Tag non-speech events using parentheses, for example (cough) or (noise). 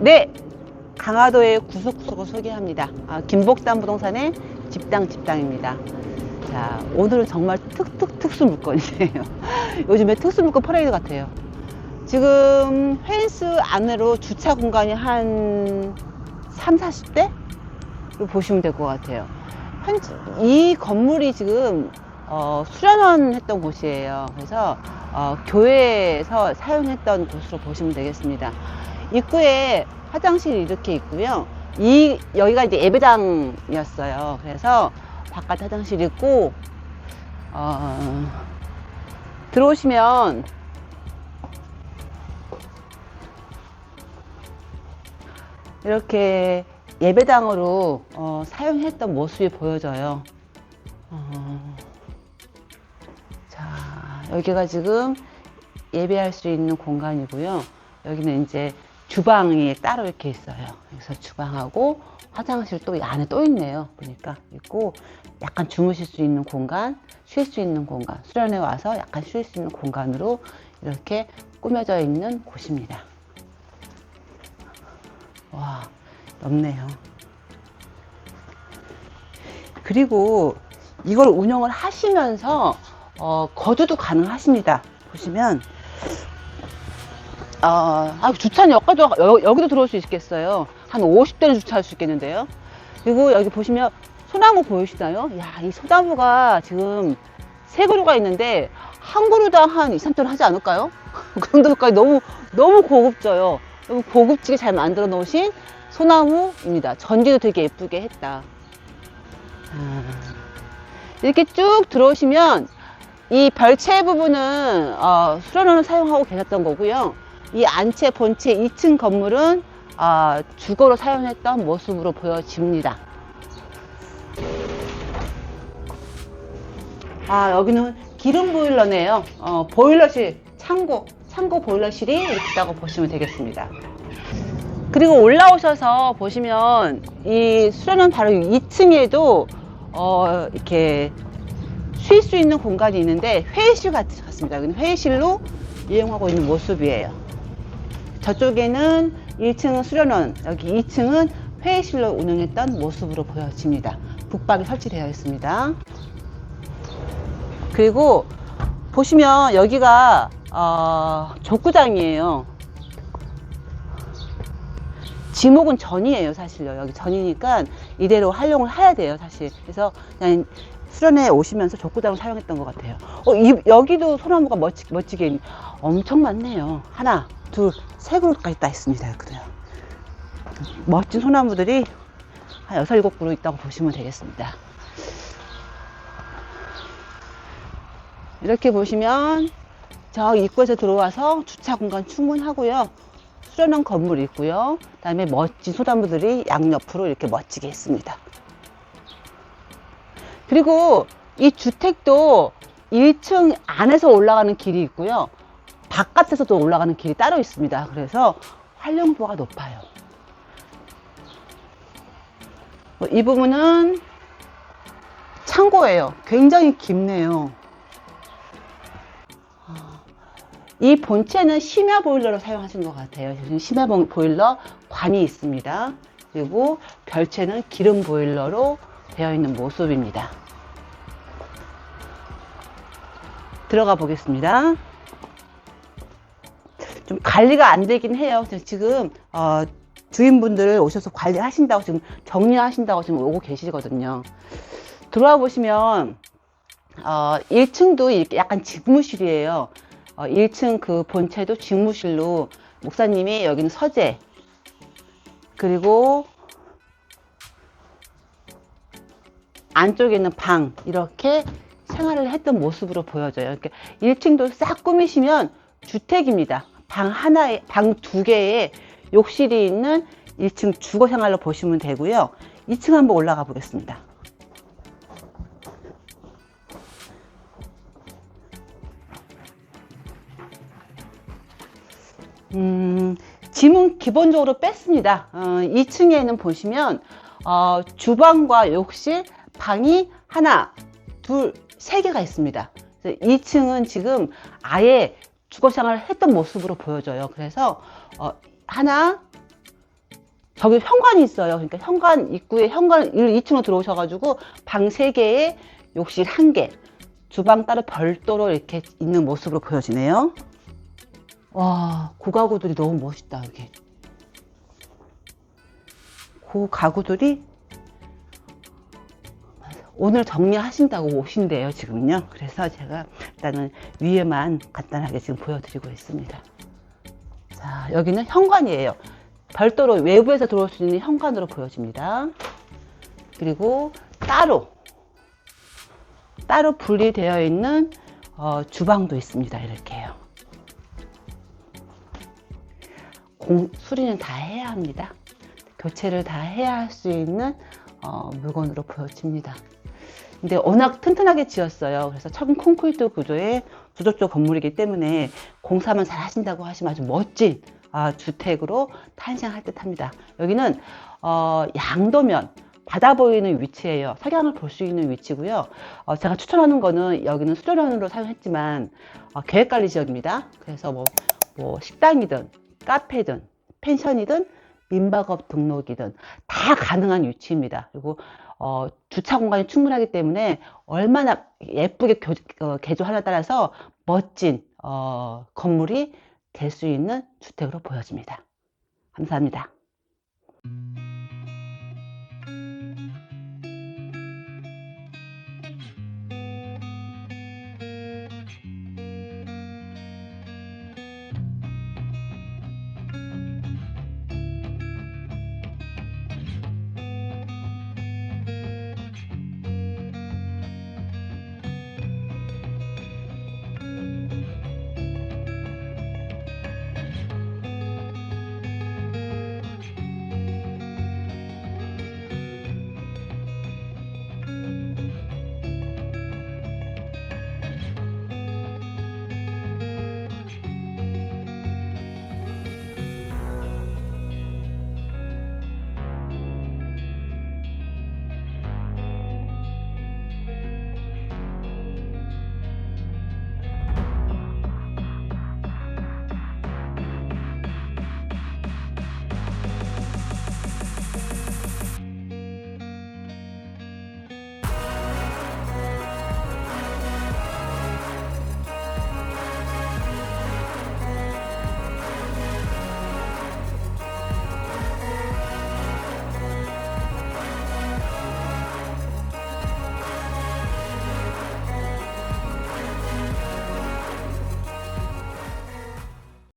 네, 강화도의 구석구석을 소개합니다. 아, 김복담 부동산의 집당 집당입니다. 자, 오늘은 정말 특특 특수 물건이에요. (laughs) 요즘에 특수 물건 퍼레이드 같아요. 지금 펜스 안으로 주차 공간이 한 3, 40대? 로 보시면 될 것 같아요. 현, 이 건물이 지금 어, 수련원 했던 곳이에요. 그래서 어, 교회에서 사용했던 곳으로 보시면 되겠습니다. 입구에 화장실이 이렇게 있고요. 이 여기가 이제 예배당이었어요. 그래서 바깥 화장실 있고 어, 들어오시면 이렇게 예배당으로 어, 사용했던 모습이 보여져요. 어, 자, 여기가 지금 예배할 수 있는 공간이고요. 여기는 이제 주방이 따로 이렇게 있어요. 그래서 주방하고 화장실 또이 안에 또 있네요. 보니까 있고 약간 주무실 수 있는 공간, 쉴 수 있는 공간, 수련회 와서 약간 쉴 수 있는 공간으로 이렇게 꾸며져 있는 곳입니다. 와, 넓네요. 그리고 이걸 운영을 하시면서 어, 거주도 가능하십니다. 보시면 어, 아, 주차는 여기도, 여- 여기도 들어올 수 있겠어요. 한 50대는 주차할 수 있겠는데요. 그리고 여기 보시면 소나무 보이시나요? 야, 이 소나무가 지금 세 그루가 있는데 한 그루당 한 2, 3톤 하지 않을까요? (laughs) 그 정도까지 너무, 너무 고급져요. 너무 고급지게 잘 만들어 놓으신 소나무입니다. 전지도 되게 예쁘게 했다. 아, 이렇게 쭉 들어오시면 이 별채 부분은 어, 수련원을 사용하고 계셨던 거고요. 이 안채 본채 2층 건물은 어, 주거로 사용했던 모습으로 보여집니다. 아 여기는 기름 보일러네요. 어, 보일러실 창고 창고 보일러실이 있다고 보시면 되겠습니다. 그리고 올라오셔서 보시면 이 수련원 바로 2층에도 어, 이렇게 쉴 수 있는 공간이 있는데 회의실 같, 같습니다. 회의실로 이용하고 있는 모습이에요. 저쪽에는 1층은 수련원, 여기 2층은 회의실로 운영했던 모습으로 보여집니다. 북박이 설치되어 있습니다. 그리고 보시면 여기가 어, 족구장이에요. 지목은 전이에요, 사실요. 여기 전이니까 이대로 활용을 해야 돼요, 사실. 그래서 그냥 수련회 오시면서 족구장을 사용했던 것 같아요. 어, 이- 여기도 소나무가 멋지, 멋지게 있- 엄청 많네요. 하나, 둘, 세 그루까지 다 있습니다. 여기도요. 멋진 소나무들이 한 여섯, 일곱 그루 있다고 보시면 되겠습니다. 이렇게 보시면 저 입구에서 들어와서 주차 공간 충분하고요. 수련원 건물 있고요. 그다음에 멋진 소나무들이 양옆으로 이렇게 멋지게 있습니다. 그리고 이 주택도 1층 안에서 올라가는 길이 있고요. 바깥에서도 올라가는 길이 따로 있습니다. 그래서 활용도가 높아요. 뭐이 부분은 창고예요. 굉장히 깊네요. 이 본체는 심야 보일러로 사용하신 것 같아요. 심야 보- 보일러 관이 있습니다. 그리고 별채는 기름 보일러로 되어 있는 모습입니다. 들어가 보겠습니다. 좀 관리가 안 되긴 해요. 지금 어, 주인분들 오셔서 관리하신다고 지금 정리하신다고 지금 오고 계시거든요. 들어와 보시면 어, 1층도 이렇게 약간 직무실이에요. 어, 1층 그 본체도 직무실로 목사님이 여기는 서재 그리고 안쪽에 있는 방 이렇게 생활을 했던 모습으로 보여져요. 이렇게 1층도 싹 꾸미시면 주택입니다. 방 하나에 방 두 개에 욕실이 있는 1층 주거 생활로 보시면 되고요. 2층 한번 올라가 보겠습니다. 음, 짐은 기본적으로 뺐습니다. 어, 2층에는 보시면 어, 주방과 욕실, 방이 하나, 둘, 세 개가 있습니다. 2층은 지금 아예 주거 생활을 했던 모습으로 보여져요. 그래서 어, 하나, 저기 현관이 있어요. 그러니까 현관 입구에 현관 2층으로 들어오셔가지고 방 3개에 욕실 1개, 주방 따로 별도로 이렇게 있는 모습으로 보여지네요. 와, 고가구들이 너무 멋있다, 여기. 고가구들이 오늘 정리하신다고 오신대요, 지금요. 그래서 제가 일단은 위에만 간단하게 지금 보여드리고 있습니다. 자, 여기는 현관이에요. 별도로 외부에서 들어올 수 있는 현관으로 보여집니다. 그리고 따로, 따로 분리되어 있는 어, 주방도 있습니다. 이렇게요. 공, 수리는 다 해야 합니다. 교체를 다 해야 할 수 있는 어, 물건으로 보여집니다. 근데 워낙 튼튼하게 지었어요. 그래서 철근 콘크리트 구조의 주도적 건물이기 때문에 공사만 잘 하신다고 하시면 아주 멋진 아, 주택으로 탄생할 듯 합니다. 여기는 어, 양도면 바다 보이는 위치예요. 석양을 볼 수 있는 위치고요. 어, 제가 추천하는 거는 여기는 수도면으로 사용했지만 어, 계획관리 지역입니다. 그래서 뭐, 뭐 식당이든 카페든 펜션이든 민박업 등록이든 다 가능한 위치입니다. 그리고 어, 주차 공간이 충분하기 때문에 얼마나 예쁘게 교, 어, 개조하냐에 따라서 멋진 어, 건물이 될 수 있는 주택으로 보여집니다. 감사합니다.